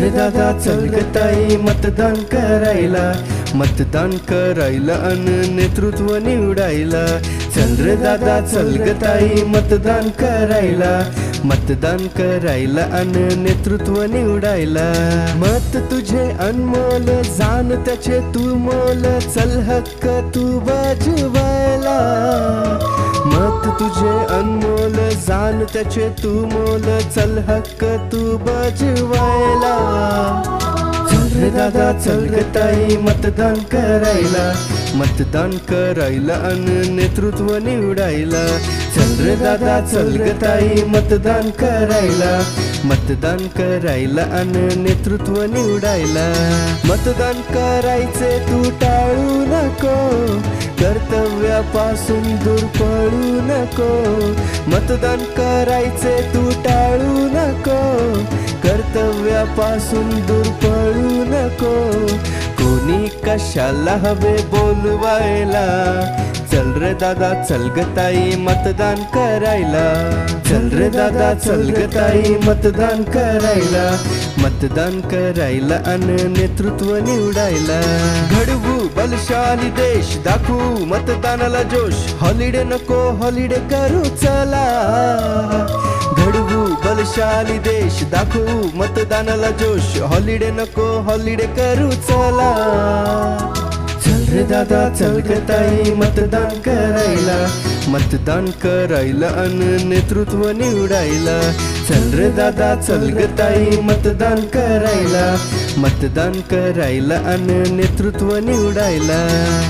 रे दादा चल ग मतदान करायला. मतदान करायला अन नेतृत्व निवडायला. चल दादा चल ग मतदान करायला. मतदान करायला अन नेतृत्व निवडायला. मत तुझे अनमोल जाण त्याचे तू मोल. चल हक्क तू बजवायला तुझे अनमोल जाण त्याचे तू मोल चल हक्क तू बजवायला. चल रे दादा चल रे ताई मतदान करायला. मतदान करायला अन नेतृत्व निवडायला. चल रे दादा चल रे ताई मतदान करायला. मतदान करायला अन नेतृत्व निवडायला. मतदान करायचे तू पासून दूर पळू नको. मतदान करायचे तू टाळू नको. कर्तव्यापासून दूर पळू नको. कोणी कशाला हवे बोलवायला? चल रे दादा चल ग ताई मतदान करायला. चल रे दादा चल ग ताई मतदान करायला. मतदान करायला अन नेतृत्व निवडायला. घडवू बलशाली देश दाखवू मतदानाला जोश. हॉलिडे नको हॉलिडे करू चला. घडवू बलशाली देश दाखवू मतदानाला जोश. हॉलिडे नको हॉलिडे करू चला. चल रे दादा चल ग ताई मतदान करायला. मतदान करायला अन नेतृत्व निवडायला. चल रे दादा चल ग ताई मतदान करायला. मतदान करायला अन नेतृत्व निवडायला.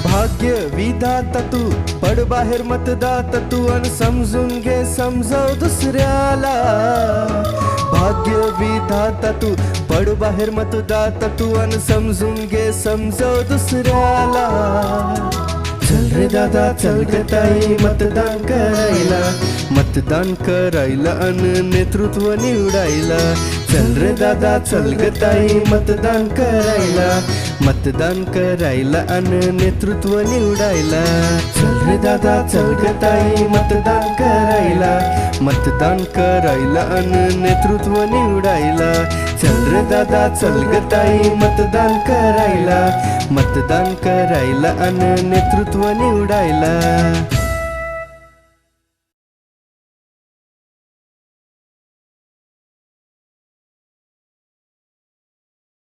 भाग्य विधाता तू पड बाहेर मतदाता तू अन समजून घे समजाव दुसऱ्याला. भाग्य विधाता तू पड बाहेर मतदाता तू अन समजून घे समजाव दुसऱ्याला. अरे रे दादा चल ताई मतदान करायला. मतदान करायला अन नेतृत्व निवडायला. चल रे दादा चल ग ताई मतदान करायला मतदान करायला आणि नेतृत्व निवडायला. चल रे दादा चल ग ताई मतदान करायला मतदान करायला आणि नेतृत्व निवडायला. चल रे दादा चल ग ताई मतदान करायला मतदान करायला आणि नेतृत्व निवडायला.